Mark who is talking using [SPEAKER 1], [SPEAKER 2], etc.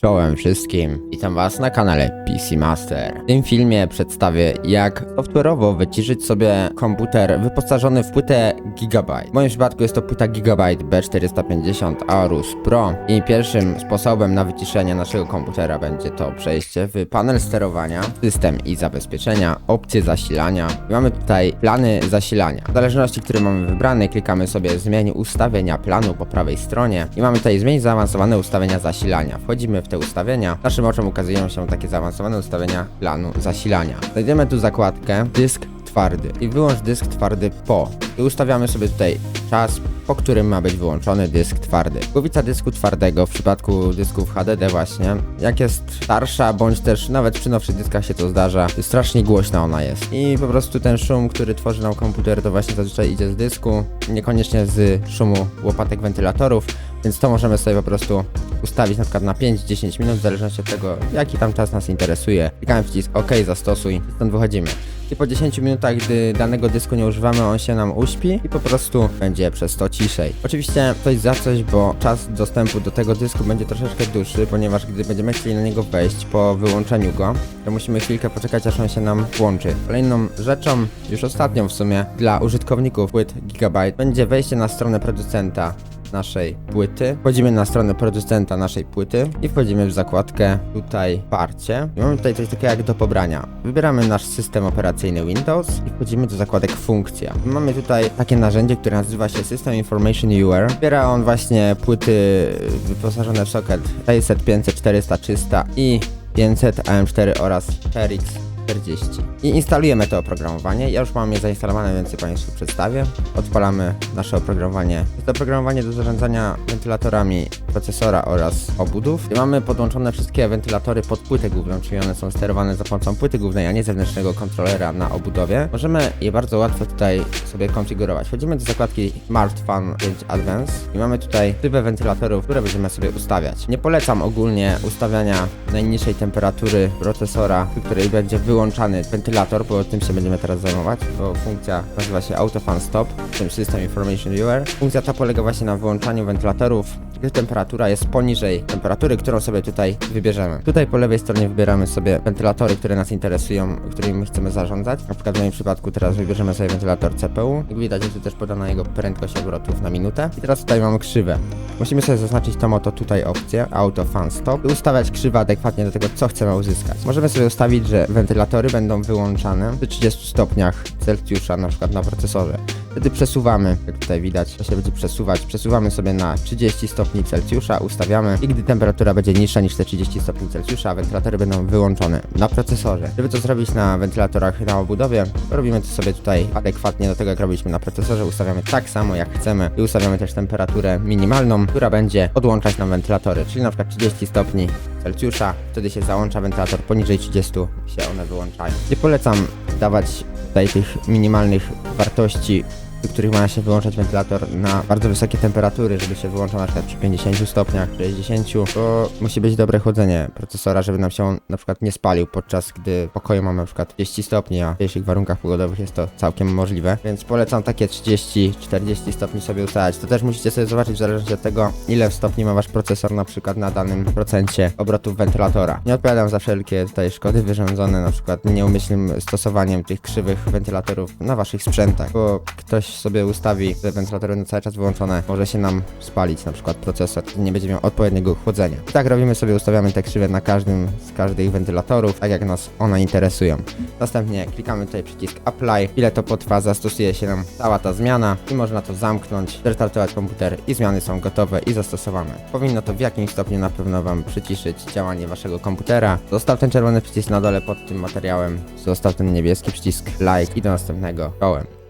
[SPEAKER 1] Czołem wszystkim, witam was na kanale PC Master. W tym filmie przedstawię jak software'owo wyciszyć sobie komputer wyposażony w płytę Gigabyte. W moim przypadku jest to płyta Gigabyte B450 Aorus Pro i pierwszym sposobem na wyciszenie naszego komputera będzie to przejście w panel sterowania, system i zabezpieczenia, opcje zasilania. I mamy tutaj plany zasilania. W zależności, który mamy wybrany, klikamy sobie zmień ustawienia planu po prawej stronie i mamy tutaj zmień zaawansowane ustawienia zasilania. Wchodzimy w te ustawienia. Naszym oczom ukazują się takie zaawansowane ustawienia planu zasilania. Znajdziemy tu zakładkę dysk twardy i wyłącz dysk twardy po. I ustawiamy sobie tutaj czas, po którym ma być wyłączony dysk twardy. Głowica dysku twardego w przypadku dysków HDD właśnie, jak jest starsza, bądź też nawet przy nowszych dyskach się to zdarza, strasznie głośna ona jest. I po prostu ten szum, który tworzy nam komputer, to właśnie zazwyczaj idzie z dysku, niekoniecznie z szumu łopatek wentylatorów, więc to możemy sobie po prostu ustawić na przykład na 5-10 minut, w zależności od tego, jaki tam czas nas interesuje. Klikamy przycisk OK, zastosuj stąd wychodzimy. I po 10 minutach, gdy danego dysku nie używamy, on się nam uśpi i po prostu będzie przez to ciszej. Oczywiście coś za coś, bo czas dostępu do tego dysku będzie troszeczkę dłuższy, ponieważ gdy będziemy chcieli na niego wejść po wyłączeniu go, to musimy chwilkę poczekać, aż on się nam włączy. Kolejną rzeczą, już ostatnią w sumie, dla użytkowników płyt Gigabyte, będzie wejście na stronę producenta naszej płyty. Wchodzimy na stronę producenta naszej płyty i wchodzimy w zakładkę tutaj parcie. I mamy tutaj coś takiego jak do pobrania. Wybieramy nasz system operacyjny Windows i wchodzimy do zakładek funkcja. Mamy tutaj takie narzędzie, które nazywa się System Information Viewer. Wspiera on właśnie płyty wyposażone w socket 600, 500, 400, 300 i 500 AM4 oraz RX 40. I instalujemy to oprogramowanie. Ja już mam je zainstalowane, więc je Państwu przedstawię. Odpalamy nasze oprogramowanie. Jest to oprogramowanie do zarządzania wentylatorami procesora oraz obudów. I mamy podłączone wszystkie wentylatory pod płytę główną, czyli one są sterowane za pomocą płyty głównej, a nie zewnętrznego kontrolera na obudowie. Możemy je bardzo łatwo tutaj sobie konfigurować. Wchodzimy do zakładki Smart Fan 5 Advance i mamy tutaj typy wentylatorów, które będziemy sobie ustawiać. Nie polecam ogólnie ustawiania najniższej temperatury procesora, przy której będzie wyłączany wentylator, bo tym się będziemy teraz zajmować, bo funkcja nazywa się Auto Fan Stop, w tym System Information Viewer. Funkcja ta polega właśnie na wyłączaniu wentylatorów, gdy temperatura jest poniżej temperatury, którą sobie tutaj wybierzemy. Tutaj po lewej stronie wybieramy sobie wentylatory, które nas interesują, którymi chcemy zarządzać. Na przykład w moim przypadku teraz wybierzemy sobie wentylator CPU. Jak widać jest tu też podana jego prędkość obrotów na minutę. I teraz tutaj mamy krzywę. Musimy sobie zaznaczyć tą oto tutaj opcję Auto Fan Stop i ustawiać krzywę adekwatnie do tego, co chcemy uzyskać. Możemy sobie ustawić, że wentylatory będą wyłączane przy 30 stopniach Celsjusza, na przykład na procesorze. Wtedy przesuwamy, jak tutaj widać, to się będzie przesuwać. Przesuwamy sobie na 30 stopni Celsjusza, ustawiamy i gdy temperatura będzie niższa niż te 30 stopni Celsjusza, wentylatory będą wyłączone na procesorze. Żeby to zrobić na wentylatorach na obudowie, robimy to sobie tutaj adekwatnie do tego, jak robiliśmy na procesorze. Ustawiamy tak samo, jak chcemy i ustawiamy też temperaturę minimalną, która będzie odłączać nam wentylatory, czyli na przykład 30 stopni Celsjusza, wtedy się załącza wentylator poniżej 30 się one wyłączają. Nie polecam dawać tutaj tych minimalnych wartości przy których ma się wyłączać wentylator na bardzo wysokie temperatury, żeby się wyłączał na przykład przy 50 stopniach, 60, to musi być dobre chłodzenie procesora, żeby nam się on na przykład nie spalił, podczas gdy w pokoju mamy na przykład 30 stopni, a w dzisiejszych warunkach pogodowych jest to całkiem możliwe, więc polecam takie 30-40 stopni sobie ustawiać. To też musicie sobie zobaczyć w zależności od tego, ile stopni ma wasz procesor na przykład na danym procencie obrotów wentylatora. Nie odpowiadam za wszelkie tutaj szkody wyrządzone na przykład nieumyślnym stosowaniem tych krzywych wentylatorów na waszych sprzętach, bo ktoś sobie ustawi, że wentylator będą cały czas wyłączone, może się nam spalić na przykład procesor, nie będzie miał odpowiedniego chłodzenia. I tak robimy sobie, ustawiamy te krzywe na każdym z każdych wentylatorów, tak jak nas one interesują. Następnie klikamy tutaj przycisk Apply, ile to potrwa, zastosuje się nam cała ta zmiana i można to zamknąć, zrestartować komputer i zmiany są gotowe i zastosowane. Powinno to w jakimś stopniu na pewno Wam przyciszyć działanie Waszego komputera. Zostaw ten czerwony przycisk na dole pod tym materiałem, zostaw ten niebieski przycisk like i do następnego. Czołem.